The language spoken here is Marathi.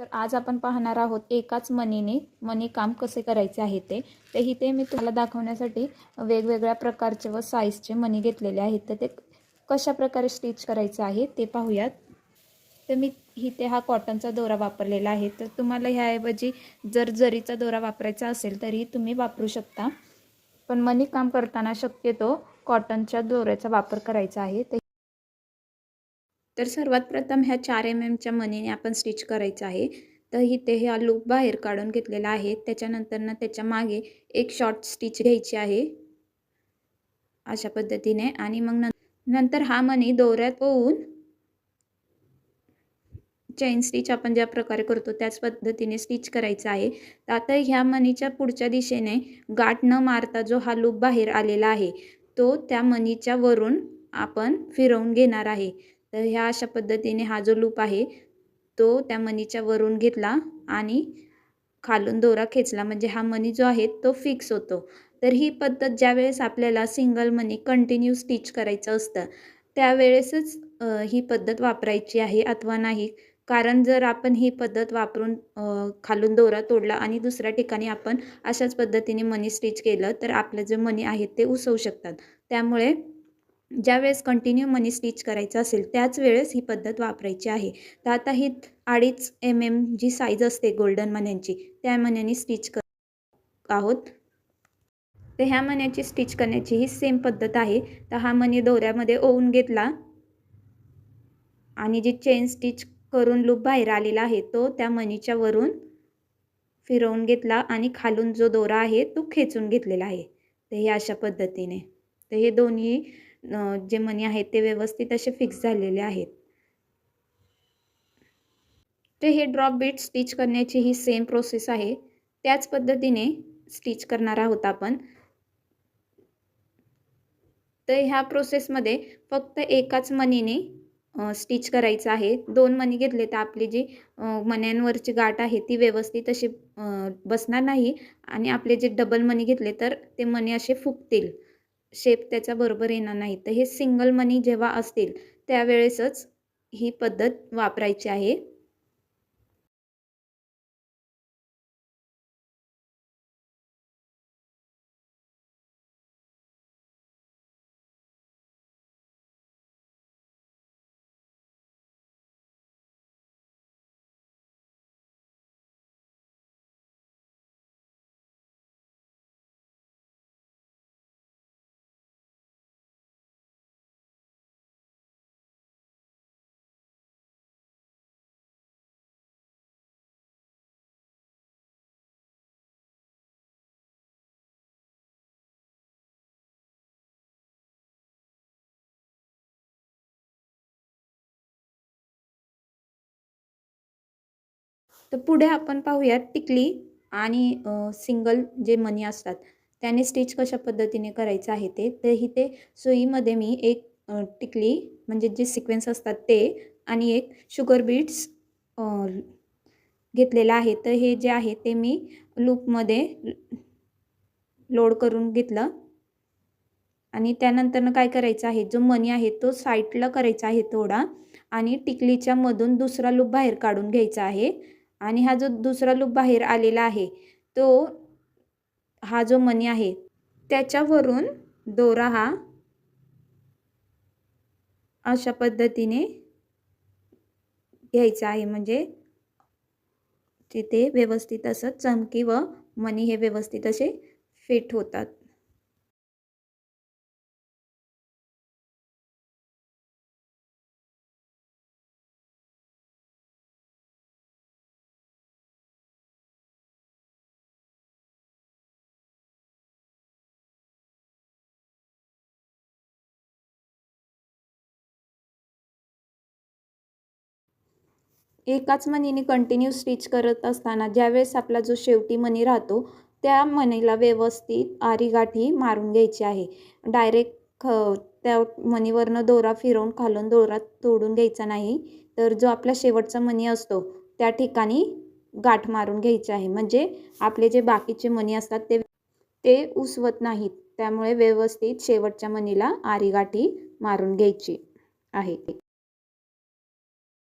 तर आज आपण पाहणार आहोत एकाच मनीने मनी काम कसे करायचे आहे ते. तर इथे मी तुम्हाला दाखवण्यासाठी वेगवेगळ्या प्रकारचे व साईजचे मनी घेतलेले आहेत. तर ते कशा प्रकारे स्टिच करायचं आहे ते पाहूयात. तर मी इथे हा कॉटनचा दोरा वापरलेला आहे. तर तुम्हाला ह्याऐवजी जर जरीचा दोरा वापरायचा असेल तरी तुम्ही वापरू शकता. पण मनी काम करताना शक्यतो कॉटनच्या दोऱ्याचा वापर करायचा आहे. तर सर्वात प्रथम ह्या चार एम एमच्या मनीने आपण स्टिच करायचं आहे. तर इथे हा लूप बाहेर काढून घेतलेला आहे. त्याच्यानंतर ना त्याच्यामागे एक शॉर्ट स्टिच घ्यायची आहे. अशा पद्धतीने. आणि मग नंतर हा मनी दोऱ्यात होऊन चैन स्टिच आपण ज्या प्रकारे करतो त्याच पद्धतीने स्टिच करायचं आहे. तर आता ह्या मनीच्या पुढच्या दिशेने गाठ न मारता जो हा लूप बाहेर आलेला आहे तो त्या मनीच्या वरून आपण फिरवून घेणार आहे. तर ह्या अशा पद्धतीने हा जो लूप आहे तो त्या मनीच्या वरून घेतला आणि खालून दोरा खेचला. म्हणजे हा मनी जो आहे तो फिक्स होतो. तर ही पद्धत ज्यावेळेस आपल्याला सिंगल मनी कंटिन्यू स्टिच करायचं असतं त्यावेळेसच ही पद्धत वापरायची आहे अथवा नाही. कारण जर आपण ही पद्धत वापरून खालून दोरा तोडला आणि दुसऱ्या ठिकाणी आपण अशाच पद्धतीने मनी स्टिच केलं तर आपले जे मनी आहेत ते उसवू शकतात. त्यामुळे ज्यावेळेस कंटिन्यू मनी स्टिच करायचं असेल त्याच वेळेस ही पद्धत वापरायची आहे. तर आता ही अडीच एम एम जी साईज असते गोल्डन मन्यांची त्या मण्याने स्टिच कर आहोत. तर ह्या मन्याची स्टिच करण्याची ही सेम पद्धत आहे. तर हा मनी दोऱ्यामध्ये ओवून घेतला. आणि जी चेन स्टिच करून लूप बाहेर आलेला आहे तो त्या मनीच्या वरून फिरवून घेतला आणि खालून जो दोरा आहे तो खेचून घेतलेला आहे. तर हे अशा पद्धतीने. तर हे दोन्ही जे मनी आहेत ते व्यवस्थित असे फिक्स झालेले आहेत. तर हे ड्रॉप बीट स्टिच करण्याची ही सेम प्रोसेस आहे. त्याच पद्धतीने स्टिच करणार आहोत आपण. तर ह्या प्रोसेसमध्ये फक्त एकाच मनीने स्टिच करायचं आहे. दोन मनी घेतले तर आपली जी मन्यांवरची गाठ आहे ती व्यवस्थित अशी बसणार नाही आणि आपले जे डबल मनी घेतले तर ते मनी असे फुगतील. शेप त्याचा बरोबर येणार नाही. तर हे सिंगल मनी जेव्हा असतील त्यावेळेसच ही पद्धत वापरायची आहे. तर पुढे आपण पाहूयात टिकली आणि सिंगल जे मनी असतात त्याने स्टिच कशा पद्धतीने करायचं आहे ते. तर इथे सुईमध्ये मी एक टिकली म्हणजे जे सिक्वेन्स असतात ते आणि एक शुगर बीट्स घेतलेलं आहे. तर हे जे आहे ते मी लूपमध्ये लोड करून घेतलं आणि त्यानंतरनं काय करायचं आहे जो मनी आहे तो साईडला करायचा आहे थोडा आणि टिकलीच्या मधून दुसरा लूप बाहेर काढून घ्यायचा आहे. आणि हा जो दुसरा लूप बाहेर आलेला आहे तो हा जो मनी आहे त्याच्यावरून दोरा हा अशा पद्धतीने घ्यायचा आहे. म्हणजे तिथे व्यवस्थित असं चमकी व मनी हे व्यवस्थित असे फिट होतात. एकाच मनीने कंटिन्यू स्टिच करत असताना ज्यावेळेस आपला जो शेवटी मनी राहतो त्या मनीला व्यवस्थित आरीगाठी मारून घ्यायची आहे. डायरेक्ट ख त्या मनीवरनं दोरा फिरवून खालून दोरा तोडून घ्यायचा नाही तर जो आपला शेवटचा मनी असतो त्या ठिकाणी गाठ मारून घ्यायची आहे. म्हणजे आपले जे बाकीचे मनी असतात ते ते उसवत नाहीत. त्यामुळे व्यवस्थित शेवटच्या मनीला आरीगाठी मारून घ्यायची आहे.